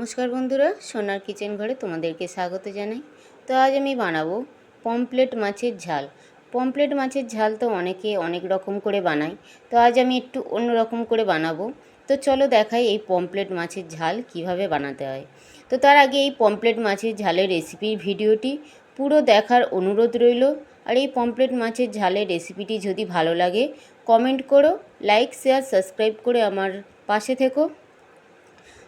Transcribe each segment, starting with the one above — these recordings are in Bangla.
নমস্কার বন্ধুরা, সোনার কিচেন ঘরে তোমাদেরকে স্বাগত জানাই। তো আজ আমি বানাবো পমপ্লেট মাছের ঝাল। পমপ্লেট মাছের ঝাল তো অনেকে অনেক রকম করে বানায়। তো আজ আমি একটু অন্য রকম করে বানাবো। তো চলো দেখাই এই পমপ্লেট মাছের ঝাল কীভাবে বানাতে হয়। তো তার আগে এই পমপ্লেট মাছের ঝালের রেসিপির ভিডিওটি পুরো দেখার অনুরোধ রইল। আর এই পমপ্লেট মাছের ঝালের রেসিপিটি যদি ভালো লাগে কমেন্ট করো লাইক শেয়ার সাবস্ক্রাইব করে আমার পাশে থেকো।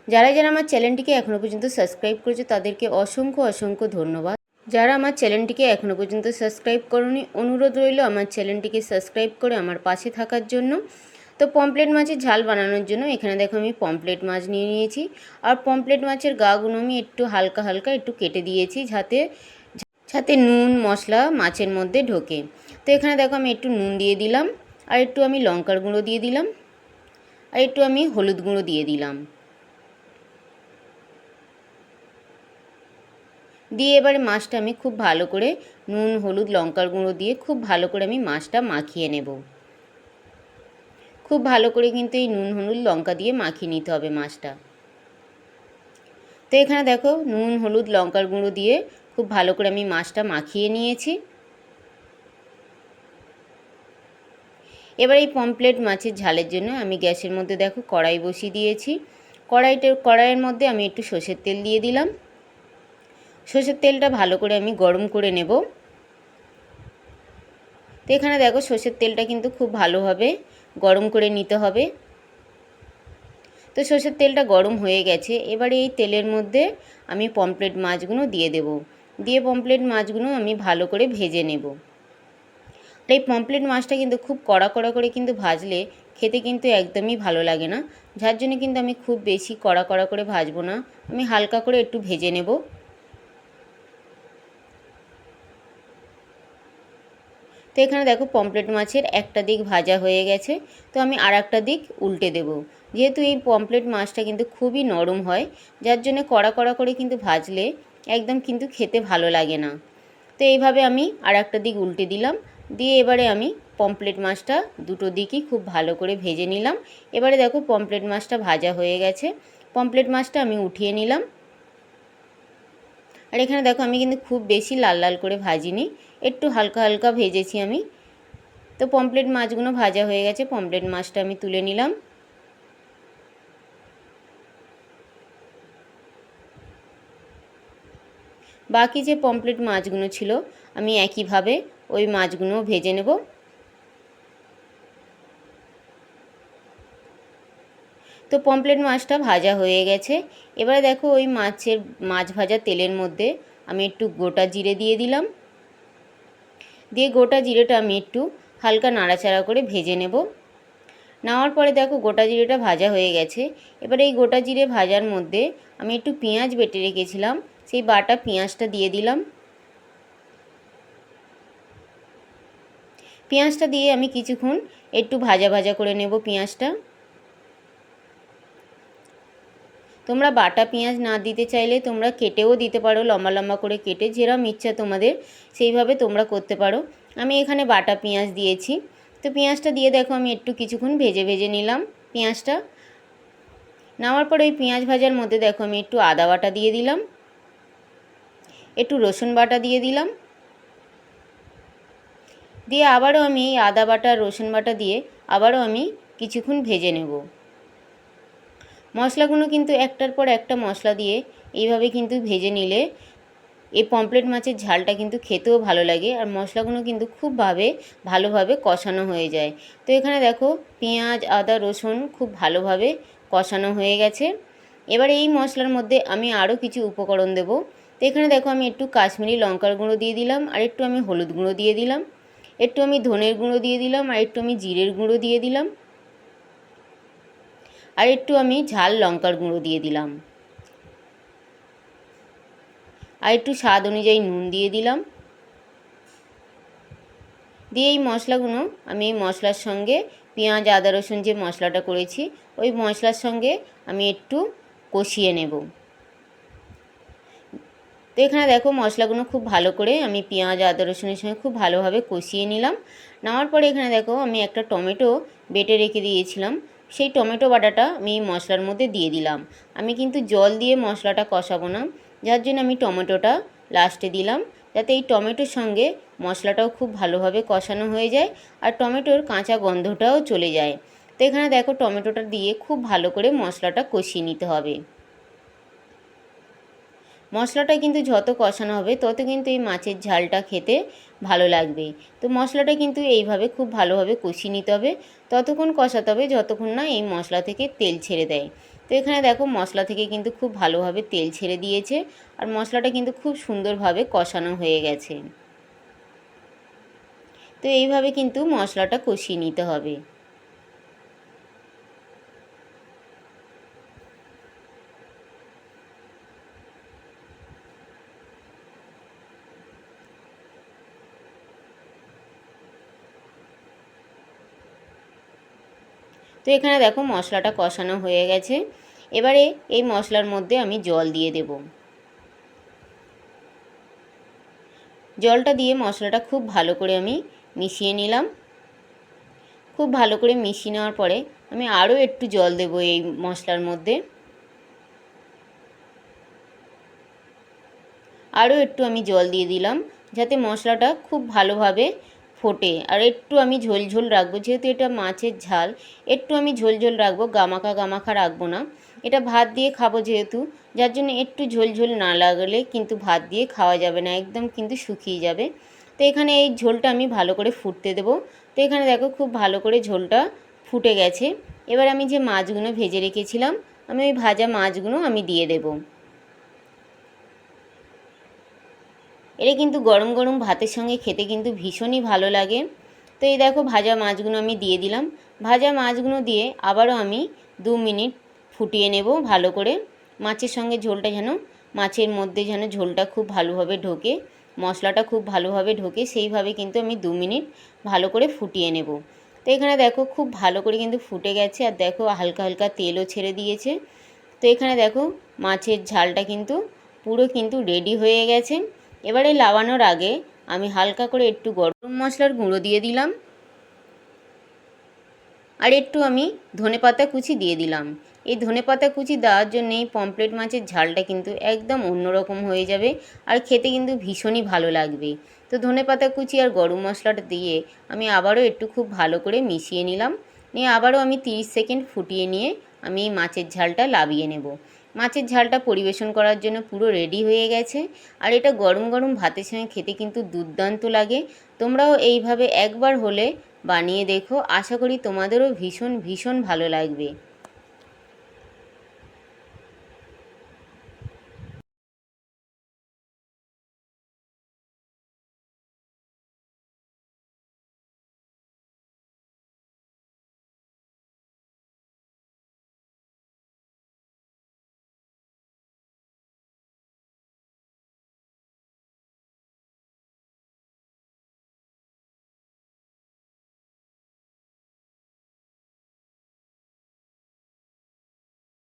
যারা যারা আমার চ্যানেলটিকে এখনও পর্যন্ত সাবস্ক্রাইব করেছে, তাদেরকে অসংখ্য অসংখ্য ধন্যবাদ। যারা আমার চ্যানেলটিকে এখনও পর্যন্ত সাবস্ক্রাইব করনি, অনুরোধ রইল আমার চ্যানেলটিকে সাবস্ক্রাইব করে আমার পাশে থাকার জন্য। তো পমপ্লেট মাছের ঝাল বানানোর জন্য এখানে দেখো আমি পমপ্লেট মাছ নিয়ে নিয়েছি। আর পমপ্লেট মাছের গাগুলো আমি একটু হালকা হালকা একটু কেটে দিয়েছি যাতে যাতে নুন, মশলা মাছের মধ্যে ঢোকে। তো এখানে দেখো আমি একটু নুন দিয়ে দিলাম, আর একটু আমি লঙ্কার গুঁড়ো দিয়ে দিলাম, আর একটু আমি হলুদ গুঁড়ো দিয়ে দিলাম। দিয়ে এবারে মাছটা আমি খুব ভালো করে নুন, হলুদ, লঙ্কার গুঁড়ো দিয়ে খুব ভালো করে আমি মাছটা মাখিয়ে নেব। খুব ভালো করে কিন্তু এই নুন, হলুদ, লঙ্কা দিয়ে মাখিয়ে নিতে হবে মাছটা। তো এখানে দেখো নুন, হলুদ, লঙ্কার গুঁড়ো দিয়ে খুব ভালো করে আমি মাছটা মাখিয়ে নিয়েছি। এবার এই পমপ্লেট মাছের ঝালের জন্য আমি গ্যাসের মধ্যে দেখো কড়াই বসিয়ে দিয়েছি। কড়াইটা, কড়াইয়ের মধ্যে আমি একটু সর্ষের তেল দিয়ে দিলাম। সর্ষের তেলটা ভালো করে আমি গরম করে নেব। তো এখানে দেখো সর্ষের তেলটা কিন্তু খুব ভালোভাবে গরম করে নিতে হবে। তো সর্ষের তেলটা গরম হয়ে গেছে, এবারে এই তেলের মধ্যে আমি পমপ্লেট মাছগুলো দিয়ে দেব। দিয়ে পমপ্লেট মাছগুলো আমি ভালো করে ভেজে নেব। আর এই পমপ্লেট মাছটা কিন্তু খুব কড়া কড়া করে কিন্তু ভাজলে খেতে কিন্তু একদমই ভালো লাগে না। যার জন্য কিন্তু আমি খুব বেশি কড়া কড়া করে ভাজবো না, আমি হালকা করে একটু ভেজে নেব। তো এখানে দেখো পমপ্লেট মাছের একটা দিক ভাজা হয়ে গেছে। তো আমি আর একটা দিক উল্টে দেব। যেহেতু এই পমপ্লেট মাছটা কিন্তু খুবই নরম হয়, যার জন্য কড়া কড়া করে কিন্তু ভাজলে একদম কিন্তু খেতে ভালো লাগে না। তো এইভাবে আমি আর একটা দিক উল্টে দিলাম। দিয়ে এবারে আমি পমপ্লেট মাছটা দুটো দিকই খুব ভালো করে ভেজে নিলাম। এবারে দেখো পমপ্লেট মাছটা ভাজা হয়ে গেছে। পমপ্লেট মাছটা আমি উঠিয়ে নিলাম। আর এখানে দেখো আমি কিন্তু খুব বেশি লাল লাল করে ভাজিনি। একটু হালকা হালকা ভেজেছি আমি। তো পমপ্লেট মাছগুলো ভাজা হয়ে গেছে পমপ্লেট মাছটা আমি তুলে নিলাম। বাকি যে পমপ্লেট মাছগুলো ছিল, আমি একইভাবে ওই মাছগুলো ভেজে নেব। তো পমপ্লেট মাছটা ভাজা হয়ে গেছে। এবারে দেখো ওই মাছের, মাছ ভাজা তেলের মধ্যে আমি একটু গোটা জিরে দিয়ে দিলাম। দিয়ে গোটা জিরেটা আমি একটু হালকা নাড়াচাড়া করে ভেজে নেব। নেওয়ার পরে দেখো গোটা জিরেটা ভাজা হয়ে গেছে। এবার এই গোটা জিরে ভাজার মধ্যে আমি একটু পেঁয়াজ বেটে রেখেছিলাম, সেই বাটা পেঁয়াজটা দিয়ে দিলাম। পেঁয়াজটা দিয়ে আমি কিছুক্ষণ একটু ভাজা ভাজা করে নেব পেঁয়াজটা। তোমরা বাটা পেঁয়াজ না দিতে চাইলে তোমরা কেটেও দিতে পারো, লম্বা লম্বা করে কেটে, যেরম ইচ্ছা তোমাদের সেইভাবে তোমরা করতে পারো। আমি এখানে বাটা পেঁয়াজ দিয়েছি। তো পেঁয়াজটা দিয়ে দেখো, আমি একটু কিছুক্ষণ ভেজে ভেজে নিলাম পেঁয়াজটা। নেওয়ার পর ওই পেঁয়াজ ভাজার মধ্যে দেখো, আমি একটু আদা বাটা দিয়ে দিলাম। একটু রসুন বাটা দিয়ে দিলাম। দিয়ে আবারও আমি আদা বাটা, রসুন বাটা দিয়ে আবারও আমি কিছুক্ষণ ভেজে নেব। মশলাগুলো কিন্তু একটার পর একটা মশলা দিয়ে এইভাবে কিন্তু ভেজে নিলে এই পমপ্লেট মাছের ঝালটা কিন্তু খেতেও ভালো লাগে আর মশলাগুলো কিন্তু খুবভাবে ভালোভাবে কষানো হয়ে যায়। তো এখানে দেখো পেঁয়াজ, আদা, রসুন খুব ভালোভাবে কষানো হয়ে গেছে। এবার এই মশলার মধ্যে আমি আরও কিছু উপকরণ দেব। তো এখানে দেখো আমি একটু কাশ্মীরি লঙ্কার গুঁড়ো দিয়ে দিলাম আর একটু আমি হলুদ গুঁড়ো দিয়ে দিলাম। একটু আমি ধনের গুঁড়ো দিয়ে দিলাম আর একটু আমি জিরের গুঁড়ো দিয়ে দিলাম। আর একটু আমি ঝাল লঙ্কার গুঁড়ো দিয়ে দিলাম। আর একটু স্বাদ অনুযায়ী নুন দিয়ে দিলাম। দিয়ে এই মশলাগুলো আমি এই মশলার সঙ্গে পেঁয়াজ, আদা, রসুন যে মশলাটা করেছি, ওই মশলার সঙ্গে আমি একটু কষিয়ে নেব। তো এখানে দেখো মশলাগুলো খুব ভালো করে আমি পেঁয়াজ, আদা, রসুনের সঙ্গে খুব ভালোভাবে কষিয়ে নিলাম। নেওয়ার পরে এখানে দেখো আমি একটা টমেটো বেটে রেখে দিয়েছিলাম। সেই টমেটো বাটাটা আমি মশলার মধ্যে দিয়ে দিলাম। আমি কিন্তু জল দিয়ে মশলাটা কষাবো না। যার জন্য আমি টমেটোটা লাস্টে দিলাম। যাতে এই টমেটোর সঙ্গে মশলাটাও খুব ভালোভাবে কষানো হয়ে যায় আর টমেটোর কাঁচা গন্ধটাও চলে যায়। তো এখানে দেখো টমেটোটা দিয়ে খুব ভালো করে মশলাটা কষিয়ে নিতে হবে। মশলাটা কিন্তু যত কষানো হবে, তত কিন্তু এই মাছের ঝালটা খেতে ভালো লাগবে। তো মশলাটা কিন্তু এইভাবে খুব ভালোভাবে কষিয়ে নিতে হবে, ততক্ষণ কষাতে হবে যতক্ষণ না এই মশলা থেকে তেল ছেড়ে দেয়। তো এখানে দেখো মশলা থেকে কিন্তু খুব ভালোভাবে তেল ছেড়ে দিয়েছে আর মশলাটা কিন্তু খুব সুন্দরভাবে কষানো হয়ে গেছে। তো এইভাবে কিন্তু মশলাটা কষিয়ে নিতে হবে। তো এখানে দেখো মশলাটা কষানো হয়ে গেছে। এবারে এই মশলার মধ্যে আমি জল দিয়ে দেব। জলটা দিয়ে মশলাটা খুব ভালো করে আমি মিশিয়ে নিলাম। খুব ভালো করে মিশিয়ে নেওয়ার পরে আমি আরও একটু জল দেব এই মশলার মধ্যে। আরও একটু আমি জল দিয়ে দিলাম যাতে মশলাটা খুব ভালোভাবে ফোটে। আর একটু আমি ঝোল ঝোল রাখব, যেহেতু এটা মাছের ঝাল, একটু আমি ঝোল ঝোল রাখব, গামাখা গামাখা রাখব না। এটা ভাত দিয়ে খাব যেহেতু, যার জন্য একটু ঝোল ঝোল না লাগলে কিন্তু ভাত দিয়ে খাওয়া যাবে না, একদম কিন্তু শুকিয়ে যাবে। তো এখানে এই ঝোলটা আমি ভালো করে ফুটতে দেবো। তো এখানে দেখো খুব ভালো করে ঝোলটা ফুটে গেছে। এবার আমি যে মাছগুলো ভেজে রেখেছিলাম, আমি ওই ভাজা মাছগুলো আমি দিয়ে দেবো। এটা কিন্তু গরম গরম ভাতের সঙ্গে খেতে কিন্তু ভীষণই ভালো লাগে। তো এই দেখো ভাজা মাছগুলো আমি দিয়ে দিলাম। ভাজা মাছগুলো দিয়ে আবারও আমি দু মিনিট ফুটিয়ে নেব ভালো করে। মাছের সঙ্গে ঝোলটা যেন, মাছের মধ্যে যেন ঝোলটা খুব ভালোভাবে ঢোকে, মশলাটা খুব ভালোভাবে ঢোকে, সেইভাবে কিন্তু আমি দু মিনিট ভালো করে ফুটিয়ে নেব। তো এখানে দেখো খুব ভালো করে কিন্তু ফুটে গেছে আর দেখো হালকা হালকা তেলও ছেড়ে দিয়েছে। তো এখানে দেখো মাছের ঝালটা কিন্তু পুরো কিন্তু রেডি হয়ে গেছে। এবারে লাগানোর আগে আমি হালকা করে একটু গরম মশলার গুঁড়ো দিয়ে দিলাম। আর একটু আমি ধনে পাতা কুচি দিয়ে দিলাম। এই ধনে পাতা কুচি দেওয়ার জন্য এই পমপ্লেট মাছের ঝালটা কিন্তু একদম অন্যরকম হয়ে যাবে আর খেতে কিন্তু ভীষণই ভালো লাগবে। তো ধনে পাতা কুচি আর গরম মশলাটা দিয়ে আমি আবারও একটু খুব ভালো করে মিশিয়ে নিলাম। নিয়ে আবারও আমি 30 সেকেন্ড ফুটিয়ে নিয়ে আমি এই মাছের ঝালটা লাবিয়ে নেব। মাছের ঝালটা পরিবেশন করার জন্য পুরো রেডি হয়ে গেছে। আর এটা গরম গরম ভাতের সঙ্গে খেতে কিন্তু দুর্দান্ত লাগে। তোমরাও এইভাবে একবার হলে বানিয়ে দেখো। আশা করি তোমাদেরও ভীষণ ভীষণ ভালো লাগবে।